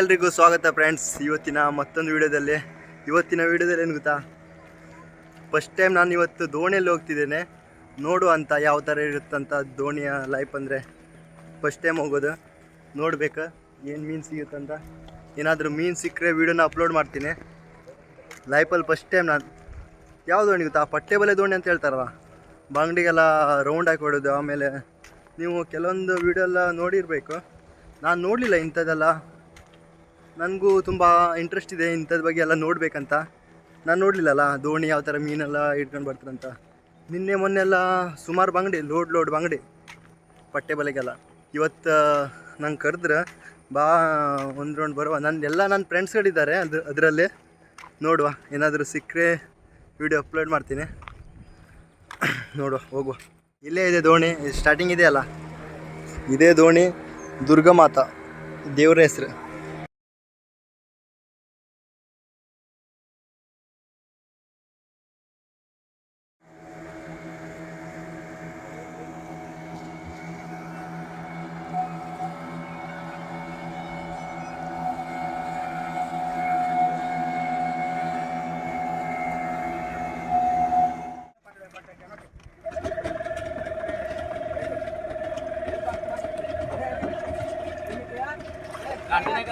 ಎಲ್ರಿಗೂ ಸ್ವಾಗತ ಫ್ರೆಂಡ್ಸ್. ಇವತ್ತಿನ ಮತ್ತೊಂದು ವಿಡಿಯೋದಲ್ಲಿ. ಇವತ್ತಿನ ವಿಡಿಯೋದಲ್ಲಿ ಏನು ಗೊತ್ತಾ? ಫಸ್ಟ್ ಟೈಮ್ ನಾನು ಇವತ್ತು ದೋಣಿಯಲ್ಲಿ ಹೋಗ್ತಿದ್ದೇನೆ. ನೋಡು ಅಂತ ಯಾವ ಥರ ಇರುತ್ತಂತ ದೋಣಿಯ ಲೈಫ್ ಅಂದರೆ ಫಸ್ಟ್ ಟೈಮ್ ಹೋಗೋದು. ನೋಡ್ಬೇಕು. ಏನು ಮೀನು ಸಿಗುತ್ತಂತ ಏನಾದರೂ ಮೀನು ಸಿಕ್ಕರೆ ವೀಡಿಯೋನ ಅಪ್ಲೋಡ್ ಮಾಡ್ತೀನಿ. ಲೈಫಲ್ಲಿ ಫಸ್ಟ್ ಟೈಮ್ ನಾನು ಯಾವ ದೋಣಿ ಗೊತ್ತಾ? ಪಟ್ಟೆ ಬಲೆ ದೋಣಿ ಅಂತ ಹೇಳ್ತಾರಲ್ಲ? ಬಂಗಡಿಗೆಲ್ಲ ರೌಂಡ್ ಹಾಕಿ ಹೊಡೋದು ಆಮೇಲೆ ನೀವು ಕೆಲವೊಂದು ವೀಡಿಯೋ ಎಲ್ಲ ನೋಡಿರಬೇಕು. ನಾನು ನೋಡಲಿಲ್ಲ ಇಂಥದ್ದೆಲ್ಲ. ನನಗೂ ತುಂಬ ಇಂಟ್ರೆಸ್ಟ್ ಇದೆ ಇಂಥದ್ರ ಬಗ್ಗೆ ಎಲ್ಲ ನೋಡಬೇಕಂತ. ನಾನು ನೋಡಲಿಲ್ಲಲ್ಲ, ದೋಣಿ ಯಾವ ಥರ ಮೀನೆಲ್ಲ ಇಟ್ಕೊಂಡು ಬರ್ತಾರಂತ ನಿನ್ನೆ ಮೊನ್ನೆ ಎಲ್ಲ ಸುಮಾರು ಬಂಗಡಿ, ಲೋಡ್ ಲೋಡ್ ಬಂಗಡಿ ಪಟ್ಟೆ ಬಲೆಗೆಲ್ಲ. ಇವತ್ತು ನಂಗೆ ಕರೆದ್ರೆ ಬಾ, ಒಂದು ರೌಂಡ್ ಬರುವ. ನನ್ನ ಎಲ್ಲ ನನ್ನ ಫ್ರೆಂಡ್ಸ್ಗಳಿದ್ದಾರೆ ಅದು, ಅದರಲ್ಲಿ ನೋಡುವ. ಏನಾದರೂ ಸಿಕ್ಕರೆ ವಿಡಿಯೋ ಅಪ್ಲೋಡ್ ಮಾಡ್ತೀನಿ. ನೋಡುವ, ಹೋಗುವ. ಇಲ್ಲೇ ಇದೆ ದೋಣಿ ಸ್ಟಾರ್ಟಿಂಗ್ ಇದೆಯಲ್ಲ? ಇದೇ ದೋಣಿ ದುರ್ಗಮಾತ ದೇವರ ಹೆಸ್ರು.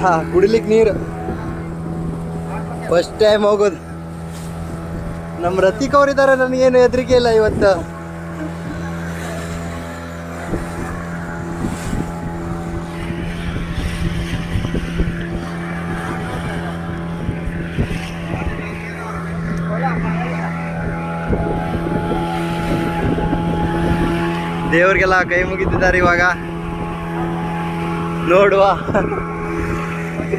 ಆಹಾ ಕುಡಿಲಿಕ್ಕೆ ನೀರು. ಫಸ್ಟ್ ಟೈಮ್ ಹೋಗೋದು. ನಮ್ಮ ರತಿಕ್ ಅವರಿದ್ದಾರೆ ನನಗೇನು ಹೆದರಿಕೆ ಇಲ್ಲ ಇವತ್ತು. ದೇವ್ರಿಗೆಲ್ಲ ಕೈ ಮುಗಿತಿದ್ದಾರೆ ಇವಾಗ. ನೋಡುವ.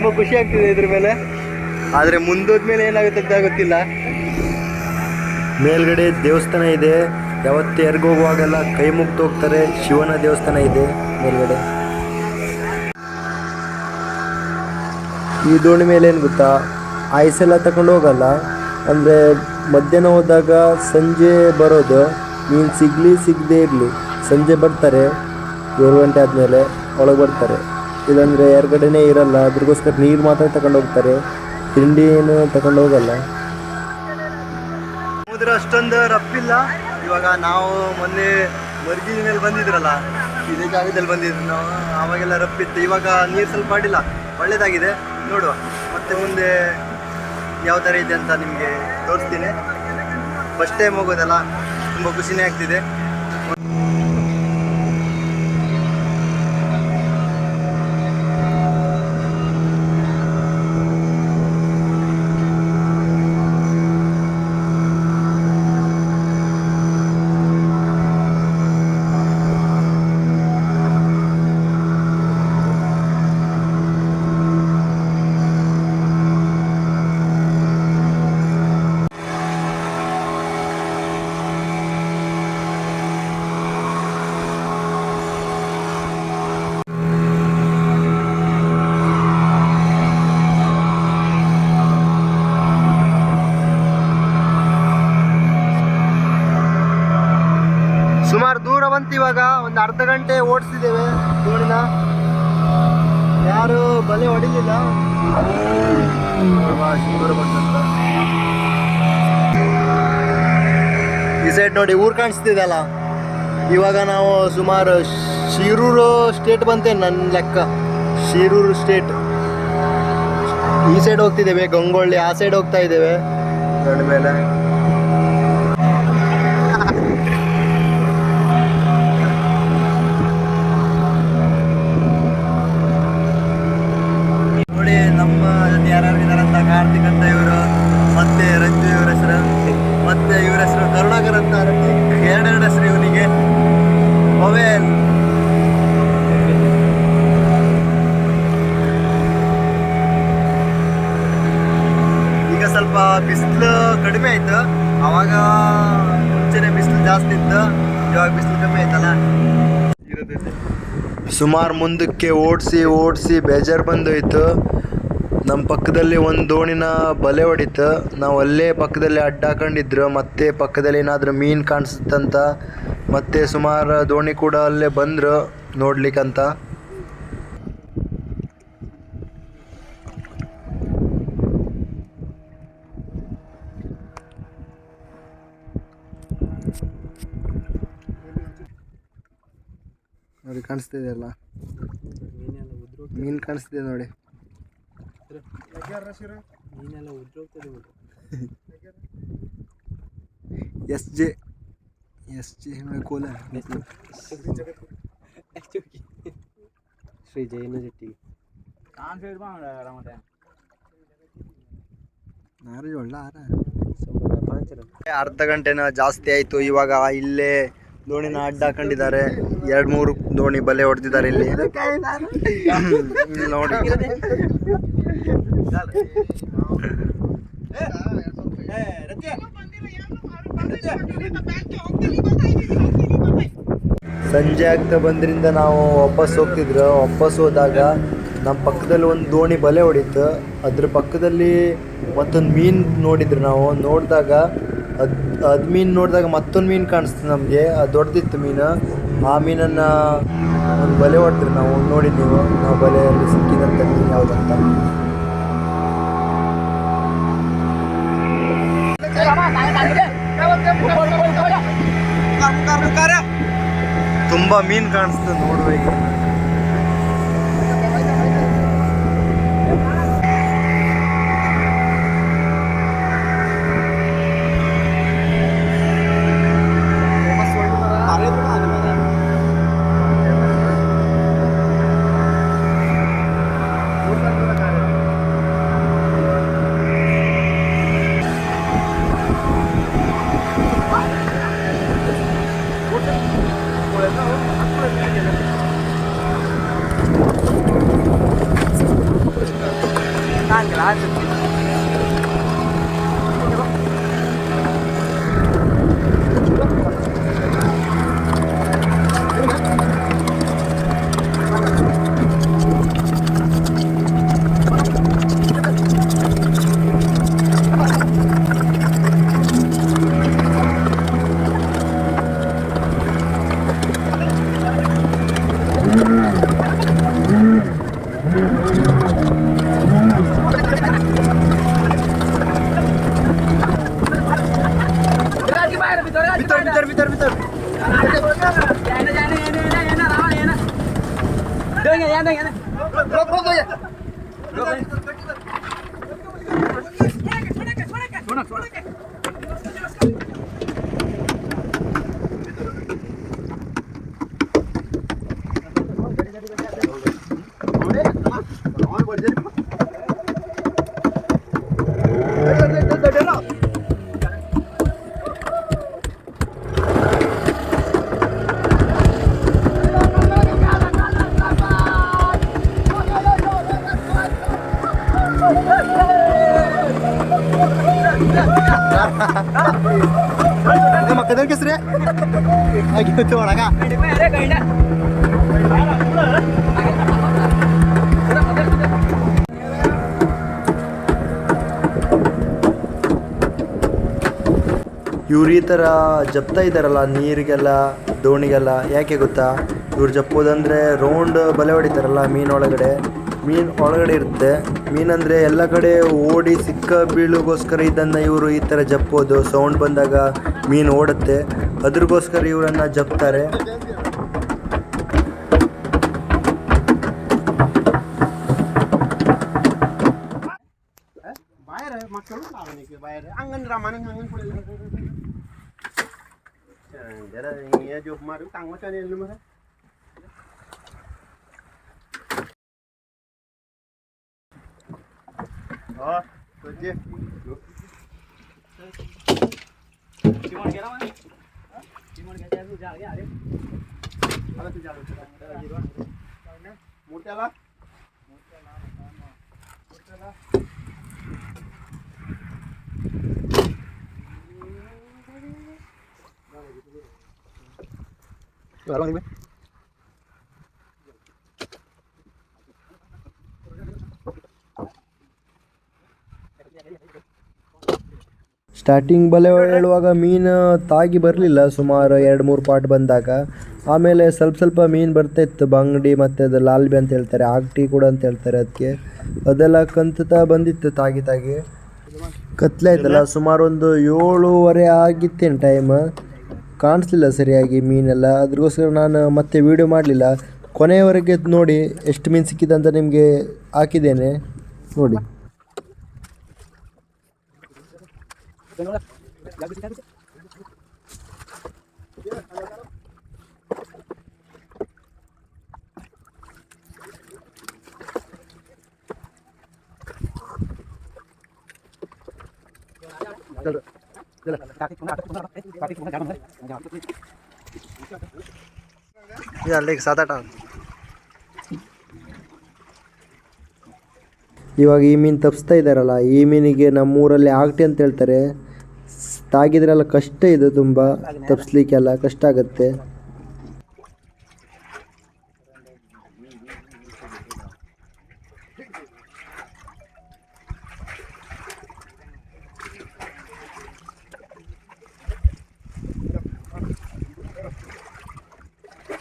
ತುಂಬ ಖುಷಿ ಆಗ್ತಿದೆ ಇದ್ರ ಮೇಲೆ. ಆದರೆ ಮುಂದೋದ್ಮೇಲೆ ಏನಾಗುತ್ತೆ ಅಂತ ಗೊತ್ತಿಲ್ಲ. ಮೇಲ್ಗಡೆ ದೇವಸ್ಥಾನ ಇದೆ. ಯಾವತ್ತು ಎರ್ಗ್ ಹೋಗುವಾಗೆಲ್ಲ ಕೈ ಮುಗ್ದು ಹೋಗ್ತಾರೆ. ಶಿವನ ದೇವಸ್ಥಾನ ಇದೆ ಮೇಲ್ಗಡೆ. ಈ ದೋಣಿ ಮೇಲೆ ಏನು ಗೊತ್ತಾ? ಐಸೆಲ್ಲ ತಗೊಂಡು ಹೋಗಲ್ಲ. ಅಂದರೆ ಮಧ್ಯಾಹ್ನ ಹೋದಾಗ ಸಂಜೆ ಬರೋದು. ನೀನು ಸಿಗಲಿ, ಸಿಗದೇ ಇರಲಿ. ಸಂಜೆ ಬರ್ತಾರೆ. ಏಳು ಗಂಟೆ ಆದಮೇಲೆ ಒಳಗೆ ಬರ್ತಾರೆ. ಇಲ್ಲಾಂದರೆ ಹೊರ್ಗಡೆನೇ ಇರಲ್ಲ, ಅದ್ರಗೋಸ್ಕರ ನೀರು ಮಾತ್ರ ತಗೊಂಡೋಗ್ತಾರೆ ತಿಂಡಿ ಏನು ತಗೊಂಡೋಗಲ್ಲ ಸಮುದ್ರ ಅಷ್ಟೊಂದು ರಪ್ಪಿಲ್ಲ ಇವಾಗ ನಾವು ಮೊನ್ನೆ ಮರ್ಗಿ ಮೇಲೆ ಬಂದಿದ್ರಲ್ಲ, ಇದೇ ಜಾಗದಲ್ಲಿ ಬಂದಿದ್ರು ನಾವು. ಆವಾಗೆಲ್ಲ ರಪ್ಪಿತ್ತು ಇವಾಗ ನೀರು ಸ್ವಲ್ಪ ಅಡಿಲ್ಲ ಒಳ್ಳೇದಾಗಿದೆ. ನೋಡುವ. ಮತ್ತೆ ಮುಂದೆ ಯಾವ ಥರ ಇದೆ ಅಂತ ನಿಮಗೆ ತೋರಿಸ್ತೀನಿ. ಫಸ್ಟ್ ಟೈಮ್ ಹೋಗೋದಲ್ಲ, ತುಂಬ ಖುಷಿನೇ ಆಗ್ತಿದೆ ಸುಮಾರು ದೂರ ಬಂತು ಇವಾಗ ಅರ್ಧ ಗಂಟೆ ಓಡಿಸಿದ್ದೇವೆ ದೋಣಿನ ಯಾರು ಬಲೆ ಹೊಡಿಲಿಲ್ಲ. ಈ ಸೈಡ್ ನೋಡಿ ಊರು ಕಾಣಿಸ್ತಿದಲ್ಲ. ಇವಾಗ ನಾವು ಸುಮಾರು ಶಿರೂರು ಸ್ಟೇಟ್ ಬಂತೆ ನನ್ನ ಲೆಕ್ಕ. ಶಿರೂರು ಸ್ಟೇಟ್ ಈ ಸೈಡ್ ಹೋಗ್ತಿದ್ದೇವೆ, ಗಂಗೊಳ್ಳಿ, ಆ ಸೈಡ್ ಹೋಗ್ತಾ ಇದ್ದೇವೆ. ಮೇಲೆ ನೋಡಿ ನಮ್ಮ ಜೊತೆ ಯಾರ್ಯಾರು ಇದಾರಂತ ಕಾರ್ತಿಕ್ ಅಂತ ಇವರು ಮತ್ತೆ ರಂಜು ಇವ್ರ ಹೆಸರು ಮತ್ತೆ ಇವ್ರ ಹೆಸರು ಕರುಣಾಕರ್ ಅಂತ ರಫೀಕ್ ಎರಡೆರಡು ಹೆಸರು ಇವನಿಗೆ ಮೊಬೈಲ್ ಇವಾಗ ಮುಂಚೆನೆ ಇವಾಗ ಬಿಸಿಲು ಕಮ್ಮಿ ಆಯ್ತಲ್ಲ? ಸುಮಾರು ಮುಂದಕ್ಕೆ ಓಡಿಸಿ ಓಡಿಸಿ ಬೇಜಾರು ಬಂದೋಯ್ತು. ನಮ್ಮ ಪಕ್ಕದಲ್ಲಿ ಒಂದು ದೋಣಿನ ಬಲೆ ಹೊಡಿತು. ನಾವು ಅಲ್ಲೇ ಪಕ್ಕದಲ್ಲಿ ಅಡ್ಡ ಹಾಕೊಂಡಿದ್ರು. ಮತ್ತೆ ಪಕ್ಕದಲ್ಲಿ ಏನಾದರೂ ಮೀನು ಕಾಣಿಸುತ್ತಂತ. ಮತ್ತೆ ಸುಮಾರು ದೋಣಿ ಕೂಡ ಅಲ್ಲೇ ಬಂದರು ನೋಡ್ಲಿಕ್ಕಂತ. ನೋಡಿ ಕಾಣಿಸ್ತಿದೆ ಅಲ್ಲ? ಮೀನು ಕಾಣಿಸ್ತಿದೆ ನೋಡಿ. ಎಸ್ ಜೆ ಎಸ್ ಜೆ ಕೋಲ. ಶ್ರೀ ಜೈನ ಜಟ್ಟಿ. ಅರ್ಧ ಗಂಟೆನ ಜಾಸ್ತಿ ಆಯಿತು ಇವಾಗ ಇಲ್ಲೇ ದೋಣಿನ ಅಡ್ಡ ಹಾಕೊಂಡಿದ್ದಾರೆ. ಎರಡು ಮೂರು ದೋಣಿ ಬಲೆ ಹೊಡೆದಿದ್ದಾರೆ ಇಲ್ಲಿ. ನೋಡಿ. ಸಂಜೆ ಆಗ್ತಾ ಬಂದ್ರಿಂದ ನಾವು ವಾಪಸ್ ಹೋಗ್ತಿದ್ರು. ವಾಪಸ್ ಹೋದಾಗ ನಮ್ಮ ಪಕ್ಕದಲ್ಲಿ ಒಂದು ದೋಣಿ ಬಲೆ ಹೊಡಿತು. ಅದ್ರ ಪಕ್ಕದಲ್ಲಿ ಮತ್ತೊಂದು ಮೀನು ನೋಡಿದ್ರು ನಾವು. ನೋಡಿದಾಗ ಅದು ಅದು ಮೀನು ನೋಡಿದಾಗ ಮತ್ತೊಂದು ಮೀನು ಕಾಣಿಸ್ತು ನಮಗೆ. ಅದು ದೊಡ್ಡದಿತ್ತು ಮೀನು. ಆ ಮೀನನ್ನು ಒಂದು ಬಲೆ ಹೊಡೆದ್ರು ನಾವು. ನೋಡಿ ನೀವು. ನಾವು ಬಲೆಯಲ್ಲಿ ಸಿಕ್ಕಿದಂಥ ಮೀನು ಯಾವುದಂತ. ತುಂಬ ಮೀನು ಕಾಣಿಸ್ತದೆ ನೋಡ್ಬೇಕು. ভিতর ভিতর ভিতর ভিতর আমার বলছে ಇವ್ರು ಈ ಥರ ಜಪ್ತಾ ಇದ್ದಾರಲ್ಲ, ನೀರಿಗೆಲ್ಲ, ದೋಣಿಗೆಲ್ಲ, ಯಾಕೆ ಗೊತ್ತಾ? ಇವ್ರು ಜಪ್ಪೋದಂದರೆ ರೌಂಡ್ ಬಲೆ ಹೊಡಿತಾರಲ್ಲ ಮೀನು ಒಳಗಡೆ. ಮೀನು ಒಳಗಡೆ ಇರುತ್ತೆ. ಮೀನಂದರೆ ಎಲ್ಲ ಕಡೆ ಓಡಿ ಸಿಕ್ಕ ಬೀಳುಗೋಸ್ಕರ ಇದನ್ನು ಇವರು ಈ ಥರ ಜಪ್ಪೋದು. ಸೌಂಡ್ ಬಂದಾಗ ಮೀನು ಓಡುತ್ತೆ. ಅದ್ರಗೋಸ್ಕರ ಇವರನ್ನು ಜಪ್ತಾರೆ. જરા અહીંયા જો મારું કાંગો છે ને એનું મારે. હા તો જે. ચીમણ ગયા મને ચીમણ ગયા તું જાળ ગયા અરે હવે તું જાળ ಸ್ಟಾರ್ಟಿಂಗ್ ಬಲೆ ಹೇಳುವಾಗ ಮೀನು ತಾಗಿ ಬರಲಿಲ್ಲ ಸುಮಾರು ಎರಡು ಮೂರು ಪಾಟ್ ಬಂದಾಗ. ಆಮೇಲೆ ಸ್ವಲ್ಪ ಸ್ವಲ್ಪ ಮೀನು ಬರ್ತಾ ಇತ್ತು ಬಂಗಡಿ ಮತ್ತು ಅದು ಲಾಲ್ಬಿ ಅಂತ ಹೇಳ್ತಾರೆ ಆಗ್ಟಿ ಕೂಡ ಅಂತ ಹೇಳ್ತಾರೆ ಅದಕ್ಕೆ. ಅದೆಲ್ಲ ಕಂತುತ್ತಾ ಬಂದಿತ್ತು ತಾಗಿ ತಾಗಿ. ಕತ್ಲೆ ಆಯ್ತಲ್ಲ ಸುಮಾರು ಒಂದು ಏಳೂವರೆ ಆಗಿತ್ತೇನು ಟೈಮ್ ಕಾಣಿಸ್ಲಿಲ್ಲ ಸರಿಯಾಗಿ ಮೀನೆಲ್ಲ. ಅದ್ರಗೋಸ್ಕರ ನಾನು ಮತ್ತೆ ವೀಡಿಯೋ ಮಾಡಲಿಲ್ಲ. ಕೊನೆಯವರೆಗೆ ನೋಡಿ ಎಷ್ಟು ಮೀನು ಸಿಕ್ಕಿದೆ ಅಂತ ನಿಮಗೆ ಹಾಕಿದ್ದೇನೆ. ನೋಡಿ. ಇವಾಗ ಈ ಮೀನು ತಪ್ಪಿಸ್ತಾ ಇದ್ದಾರಲ್ಲ, ಈ ಮೀನಿಗೆ ನಮ್ಮೂರಲ್ಲಿ ಆಗ್ತಿ ಅಂತ ಹೇಳ್ತಾರೆ. ತಾಗಿದ್ರೆಲ್ಲ ಕಷ್ಟ ಇದೆ ತುಂಬ ತಪ್ಪಿಸ್ಲಿಕ್ಕೆಲ್ಲ ಕಷ್ಟ ಆಗುತ್ತೆ.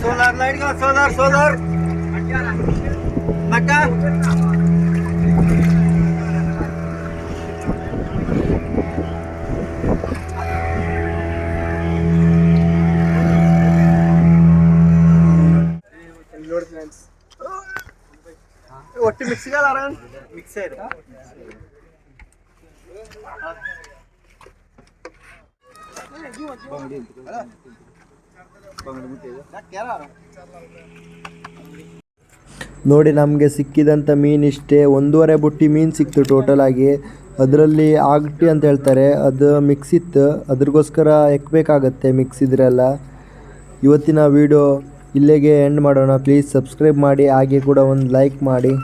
solar light ka solar solar maka Mixer, kan? Mixer, kan? Mixer. Mixer, kan? Mixer. Mixer, kan? Mixer. ನೋಡಿ, ನಮಗೆ ಸಿಕ್ಕಿದಂಥ ಮೀನು ಇಷ್ಟೇ. ಒಂದೂವರೆ ಬುಟ್ಟಿ ಮೀನು ಸಿಕ್ತು ಟೋಟಲ್ ಆಗಿ. ಅದರಲ್ಲಿ ಆಗಟಿ ಅಂತ ಹೇಳ್ತಾರೆ. ಅದು ಮಿಕ್ಸ್ ಇತ್ತು. ಅದ್ರಗೋಸ್ಕರ ಎಕ್ಕಬೇಕಾಗತ್ತೆ ಮಿಕ್ಸ್ ಇದ್ರೆಲ್ಲ. ಇವತ್ತಿನ ವಿಡಿಯೋ ಇಲ್ಲಿಗೆ ಎಂಡ್ ಮಾಡೋಣ. ಪ್ಲೀಸ್ ಸಬ್ಸ್ಕ್ರೈಬ್ ಮಾಡಿ. ಹಾಗೆ ಕೂಡ ಒಂದು ಲೈಕ್ ಮಾಡಿ.